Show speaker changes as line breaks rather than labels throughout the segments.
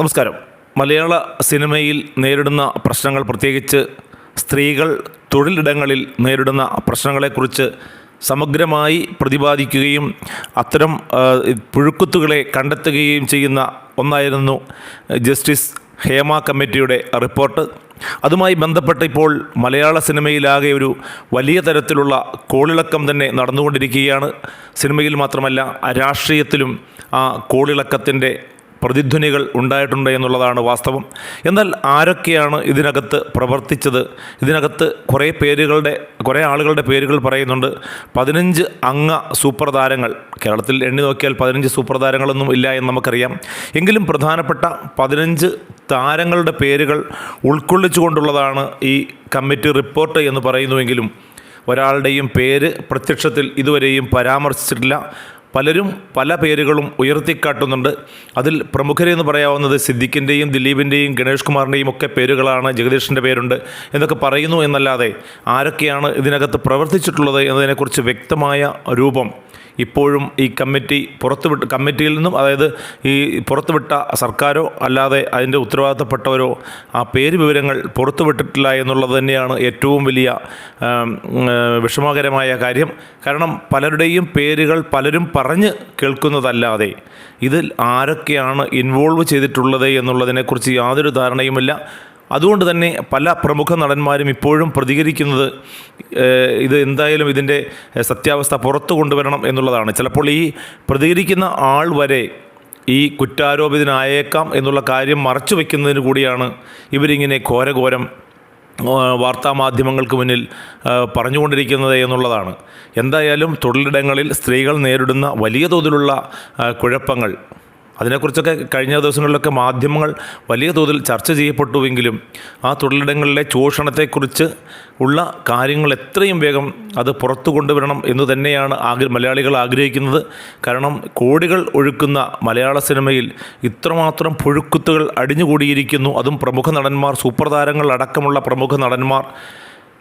നമസ്കാരം. മലയാള സിനിമയിൽ നേരിടുന്ന പ്രശ്നങ്ങൾ പ്രത്യേകിച്ച് സ്ത്രീകൾ തൊഴിലിടങ്ങളിൽ നേരിടുന്ന പ്രശ്നങ്ങളെക്കുറിച്ച് സമഗ്രമായി പ്രതിപാദിക്കുകയും അത്തരം പുഴുക്കുത്തുകളെ കണ്ടെത്തുകയും ചെയ്യുന്ന ഒന്നായിരുന്നു ജസ്റ്റിസ് ഹേമ കമ്മിറ്റിയുടെ റിപ്പോർട്ട്. അതുമായി ബന്ധപ്പെട്ട് ഇപ്പോൾ മലയാള സിനിമയിലാകെ ഒരു വലിയ തരത്തിലുള്ള കോളിളക്കം തന്നെ നടന്നുകൊണ്ടിരിക്കുകയാണ്. സിനിമയിൽ മാത്രമല്ല രാഷ്ട്രീയത്തിലും ആ കോളിളക്കത്തിന്റെ പ്രതിധ്വനികൾ ഉണ്ടായിട്ടുണ്ട് എന്നുള്ളതാണ് വാസ്തവം. എന്നാൽ ആരൊക്കെയാണ് ഇതിനകത്ത് പ്രവർത്തിച്ചത്? ഇതിനകത്ത് കുറേ പേരുകളുടെ കുറേ ആളുകളുടെ പേരുകൾ പറയുന്നുണ്ട്. പതിനഞ്ച് അംഗ സൂപ്പർ താരങ്ങൾ കേരളത്തിൽ എണ്ണി നോക്കിയാൽ പതിനഞ്ച് സൂപ്പർ താരങ്ങളൊന്നും ഇല്ല എന്ന് നമുക്കറിയാം. എങ്കിലും പ്രധാനപ്പെട്ട പതിനഞ്ച് താരങ്ങളുടെ പേരുകൾ ഉൾക്കൊള്ളിച്ചുകൊണ്ടുള്ളതാണ് ഈ കമ്മിറ്റി റിപ്പോർട്ട് എന്ന് പറയുന്നുവെങ്കിലും ഒരാളുടെയും പേര് പ്രത്യക്ഷത്തിൽ ഇതുവരെയും പരാമർശിച്ചിട്ടില്ല. പലരും പല പേരുകളും ഉയർത്തിക്കാട്ടുന്നുണ്ട്. അതിൽ പ്രമുഖരെന്ന് പറയാവുന്നത് സിദ്ദിഖിന്റെയും ദിലീപിന്റെയും ഗണേഷ് കുമാറിന്റെയും ഒക്കെ പേരുകളാണ് ജഗദീഷിന്റെ പേരുണ്ട് എന്നൊക്കെ പറയുന്നു എന്നല്ലാതെ ആരൊക്കെയാണ് ഇതിനകത്ത് പ്രവർത്തിച്ചിട്ടുള്ളത് എന്നതിനെക്കുറിച്ച് വ്യക്തമായ രൂപം ഇപ്പോഴും ഈ കമ്മിറ്റി പുറത്തുവിട്ട് കമ്മിറ്റിയിൽ നിന്നും അതായത് ഈ പുറത്തുവിട്ട സർക്കാരോ അല്ലാതെ അതിന്റെ ഉത്തരവാദിത്തപ്പെട്ടവരോ ആ പേര് വിവരങ്ങൾ പുറത്തുവിട്ടിട്ടില്ല എന്നുള്ളത് തന്നെയാണ് ഏറ്റവും വലിയ വിഷമകരമായ കാര്യം. കാരണം പലരുടെയും പേരുകൾ പലരും പറഞ്ഞ് കേൾക്കുന്നതല്ലാതെ ഇതിൽ ആരൊക്കെയാണ് ഇൻവോൾവ് ചെയ്തിട്ടുള്ളത് എന്നുള്ളതിനെക്കുറിച്ച് യാതൊരു ധാരണയുമില്ല. അതുകൊണ്ട് തന്നെ പല പ്രമുഖ നടന്മാരും ഇപ്പോഴും പ്രതികരിക്കുന്നത് ഇത് എന്തായാലും ഇതിന്റെ സത്യാവസ്ഥ പുറത്തു കൊണ്ടുവരണം എന്നുള്ളതാണ്. ചിലപ്പോൾ ഈ പ്രതികരിക്കുന്ന ആൾ വരെ ഈ കുറ്റാരോപിതനായേക്കാം എന്നുള്ള കാര്യം മറച്ചു വയ്ക്കുന്നതിന് കൂടിയാണ് ഇവരിങ്ങനെ ഘോരഘോരം വാർത്താമാധ്യമങ്ങൾക്ക് മുന്നിൽ പറഞ്ഞുകൊണ്ടിരിക്കുന്നത് എന്നുള്ളതാണ്. എന്തായാലും തൊഴിലിടങ്ങളിൽ സ്ത്രീകൾ നേരിടുന്ന വലിയ തോതിലുള്ള കുഴപ്പങ്ങൾ അതിനെക്കുറിച്ചൊക്കെ കഴിഞ്ഞ ദിവസങ്ങളിലൊക്കെ മാധ്യമങ്ങൾ വലിയ തോതിൽ ചർച്ച ചെയ്യപ്പെട്ടുവെങ്കിലും ആ തൊഴിലിടങ്ങളിലെ ചൂഷണത്തെക്കുറിച്ച് ഉള്ള കാര്യങ്ങൾ എത്രയും വേഗം അത് പുറത്തു കൊണ്ടുവരണം എന്ന് തന്നെയാണ് ആഗ്ര മലയാളികൾ ആഗ്രഹിക്കുന്നത്. കാരണം കോടികൾ ഒഴുക്കുന്ന മലയാള സിനിമയിൽ ഇത്രമാത്രം പുഴുക്കുത്തുകൾ അടിഞ്ഞുകൂടിയിരിക്കുന്നു. അതും പ്രമുഖ നടന്മാർ സൂപ്പർ താരങ്ങൾ അടക്കമുള്ള പ്രമുഖ നടന്മാർ.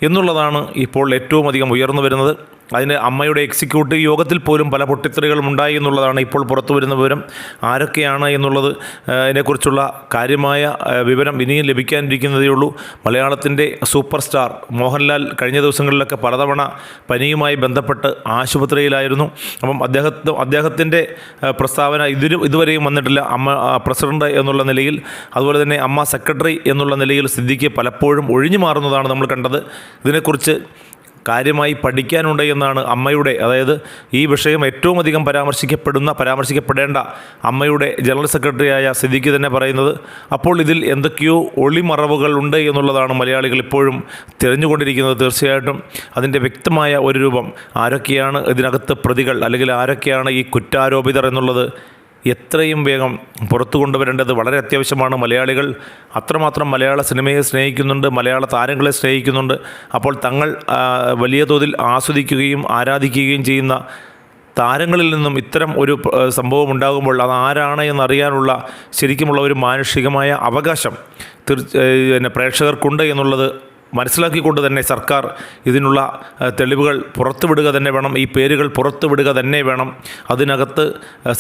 എന്നുള്ളതാണ് ഇപ്പോൾ ഏറ്റവും അധികം ഉയർന്നു വരുന്നത്. അതിന് അമ്മയുടെ എക്സിക്യൂട്ടീവ് യോഗത്തിൽ പോലും പല പൊട്ടിത്തെറികളും ഉണ്ടായി എന്നുള്ളതാണ് ഇപ്പോൾ പുറത്തു വരുന്ന വിവരം. ആരൊക്കെയാണ് എന്നുള്ളത് അതിനെക്കുറിച്ചുള്ള കാര്യമായ വിവരം ഇനിയും ലഭിക്കാനിരിക്കുന്നതേ ഉള്ളൂ. മലയാളത്തിന്റെ സൂപ്പർ സ്റ്റാർ മോഹൻലാൽ കഴിഞ്ഞ ദിവസങ്ങളിലൊക്കെ പലതവണ പനിയുമായി ബന്ധപ്പെട്ട് ആശുപത്രിയിലായിരുന്നു. അപ്പം അദ്ദേഹത്തെ അദ്ദേഹത്തിന്റെ പ്രസ്താവന ഇതിന് ഇതുവരെയും വന്നിട്ടില്ല. അമ്മ പ്രസിഡന്റ് എന്നുള്ള നിലയിൽ. അതുപോലെ തന്നെ അമ്മ സെക്രട്ടറി എന്നുള്ള നിലയിൽ സിദ്ദിഖ് പലപ്പോഴും ഒഴിഞ്ഞു മാറുന്നതാണ് നമ്മൾ കണ്ടത്. ഇതിനെക്കുറിച്ച് കാര്യമായി പഠിക്കാനുണ്ട് എന്നാണ് അമ്മയുടെ അതായത് ഈ വിഷയം ഏറ്റവും അധികം പരാമർശിക്കപ്പെടുന്ന പരാമർശിക്കപ്പെടേണ്ട അമ്മയുടെ ജനറൽ സെക്രട്ടറിയായ സിദ്ദിഖ് തന്നെ പറയുന്നത് അപ്പോൾ ഇതിൽ എന്തൊക്കെയോ ഒളിമറവുകൾ ഉണ്ട് എന്നുള്ളതാണ് മലയാളികൾ ഇപ്പോഴും തിരഞ്ഞുകൊണ്ടിരിക്കുന്നത് തീർച്ചയായിട്ടും. അതിന്റെ വ്യക്തമായ ഒരു രൂപം ആരൊക്കെയാണ് ഇതിനകത്ത് പ്രതികൾ അല്ലെങ്കിൽ ആരൊക്കെയാണ് ഈ കുറ്റാരോപിതർ എന്നുള്ളത് എത്രയും വേഗം പുറത്തു കൊണ്ടുവരേണ്ടത് വളരെ അത്യാവശ്യമാണ് മലയാളികൾ. അത്രമാത്രം മലയാള സിനിമയെ സ്നേഹിക്കുന്നുണ്ട് മലയാള താരങ്ങളെ സ്നേഹിക്കുന്നുണ്ട്. അപ്പോൾ തങ്ങൾ വലിയ തോതിൽ ആസ്വദിക്കുകയും ആരാധിക്കുകയും ചെയ്യുന്ന താരങ്ങളിൽ നിന്നും ഇത്തരം ഒരു സംഭവം ഉണ്ടാകുമ്പോൾ അത് ആരാണ് എന്നറിയാനുള്ള ശരിക്കുമുള്ള ഒരു മാനുഷികമായ അവകാശം തീർച്ച പിന്നെ പ്രേക്ഷകർക്കുണ്ട് എന്നുള്ളത് മനസ്സിലാക്കിക്കൊണ്ട് തന്നെ സർക്കാർ ഇതിനുള്ള തെളിവുകൾ പുറത്തുവിടുക തന്നെ വേണം. ഈ പേരുകൾ പുറത്തുവിടുക തന്നെ വേണം. അതിനകത്ത്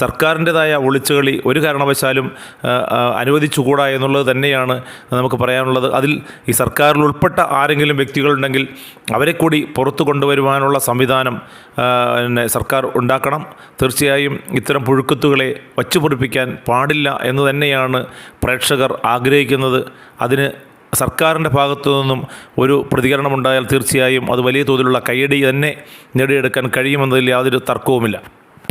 സർക്കാരിന്റെതായ ഒളിച്ചുകളി ഒരു കാരണവശാലും അനുവദിച്ചുകൂടാ എന്നുള്ളത് തന്നെയാണ് നമുക്ക് പറയാനുള്ളത്. അതിൽ ഈ സർക്കാരിൽ ഉൾപ്പെട്ട ആരെങ്കിലും വ്യക്തികളുണ്ടെങ്കിൽ അവരെ കൂടി പുറത്തു കൊണ്ടുവരുവാനുള്ള സംവിധാനം പിന്നെ സർക്കാർ ഉണ്ടാക്കണം. തീർച്ചയായും ഇത്തരം പുഴുക്കുത്തുകളെ വച്ചുപൊടിപ്പിക്കാൻ പാടില്ല എന്ന് തന്നെയാണ് പ്രേക്ഷകർ ആഗ്രഹിക്കുന്നത്. അതിന് സർക്കാരിന്റെ ഭാഗത്തു നിന്നും ഒരു പ്രതികരണമുണ്ടായാൽ തീർച്ചയായും അത് വലിയ തോതിലുള്ള കയ്യടി തന്നെ നേടിയെടുക്കാൻ കഴിയുമെന്നതിൽ യാതൊരു തർക്കവുമില്ല.